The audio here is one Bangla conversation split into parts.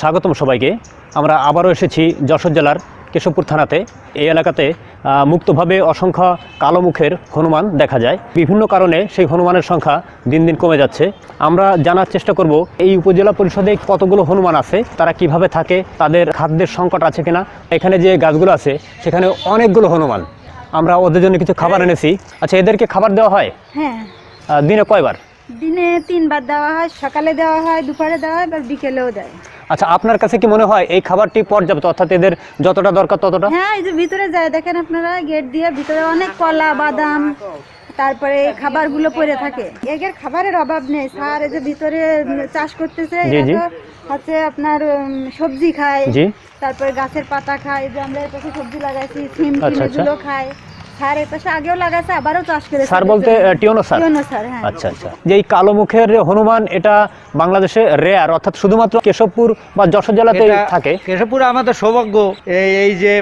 স্বাগতম সবাইকে। আমরা আবারও এসেছি যশোর জেলার কেশবপুর থানাতে। এই এলাকাতে মুক্তভাবে অসংখ্য কালো মুখের হনুমান দেখা যায়। বিভিন্ন কারণে সেই হনুমানের সংখ্যা দিন দিন কমে যাচ্ছে। আমরা জানার চেষ্টা করব এই উপজেলা পরিষদে কতগুলো হনুমান আছে তারা কীভাবে থাকে তাদের খাদ্যের সংকট আছে কিনা। এখানে যে গাছগুলো আছে সেখানে অনেকগুলো হনুমান। আমরা ওদের জন্য কিছু খাবার এনেছি। আচ্ছা এদেরকে খাবার দেওয়া হয়? হ্যাঁ। দিনে কয়বার? দিনে তিনবার দেওয়া হয় সকালে দেওয়া হয় দুপুরে দেওয়া হয় বা বিকেলেও দেয়। আচ্ছা আপনার কাছে কি মনে হয় এই খাবারটি পর্যাপ্ত? অর্থাৎ এদের যতটা দরকার ততটা? হ্যাঁ এই যে ভিতরে যায় দেখেন আপনারা গেট দিয়ে ভিতরে অনেক কলা বাদাম তারপরে খাবারগুলো পড়ে থাকে। এগের খাবারের অভাব নেই স্যার এই যে ভিতরে চাষ করতেছে। হচ্ছে আপনার সবজি খায়। তারপরে গাছের পাতা খায় যে আমরা পাশে সবজি লাগাইছি সিম আচ্ছা, আচ্ছা। এগুলো খায়। পাশে আগেও লাগাছে আবারও চাষ করে স্যার বলতে টিওনো স্যার টিওনো স্যার হ্যাঁ। আচ্ছা আচ্ছা। যে এই কালো মুখের হনুমান এটা বাংলাদেশে রেয়ার অর্থাৎ শুধুমাত্র কেশবপুর বা যশোর জেলাতেই থাকে? কেশবপুরে আমাদের সৌভাগ্য এই এই যে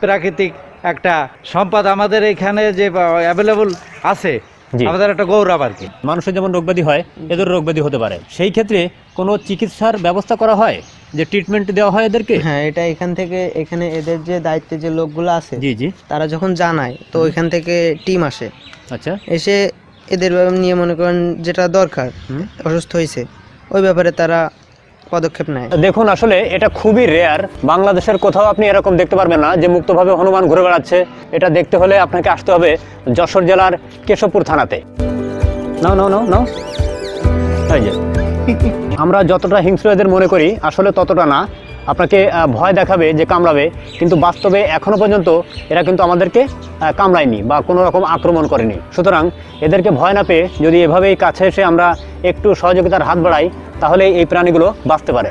প্রাকৃতিক একটা সম্পদ আমাদের এখানে যে অ্যাভেলেবল আছে। আমাদের একটা গৌরব আর কি। মানুষের যেমন রোগব্যাধি হয় এদের রোগব্যাধি হতে পারে। সেই ক্ষেত্রে কোনো চিকিৎসার ব্যবস্থা করা হয়? যে ট্রিটমেন্ট দেওয়া হয় এদেরকে? হ্যাঁ এটা এখান থেকে এখানে এদের যে দায়িত্বে যে লোকগুলো আছে জি জি। তারা যখন জানায় তো এখান থেকে টিম আসে। আচ্ছা। এসে এদের নিয়ে মনে করেন যেটা দরকার অসুস্থ হয়েছে ওই ব্যাপারে তারা পদক্ষেপ নেয়। দেখুন, আসলে এটা খুবই রেয়ার বাংলাদেশের কোথাও আপনি এরকম দেখতে পারবেন না যে মুক্তভাবে হনুমান ঘুরে বেড়াচ্ছে। এটা দেখতে হলে আপনাকে আসতে হবে যশোর জেলার কেশবপুর থানাতে। নাও নাও নাও নাও। আমরা যতটা হিংস্রদের মনে করি, আসলে ততটা না। আপনাকে ভয় দেখাবে, যে কামড়াবে, কিন্তু বাস্তবে এখনও পর্যন্ত এরা কিন্তু আমাদেরকে কামড়ায়নি বা কোনো রকম আক্রমণ করেনি। সুতরাং এদেরকে ভয় না পেয়ে যদি এভাবেই কাছে এসে আমরা একটু সহযোগিতার হাত বাড়াই, তাহলে এই প্রাণীগুলো বাঁচতে পারে।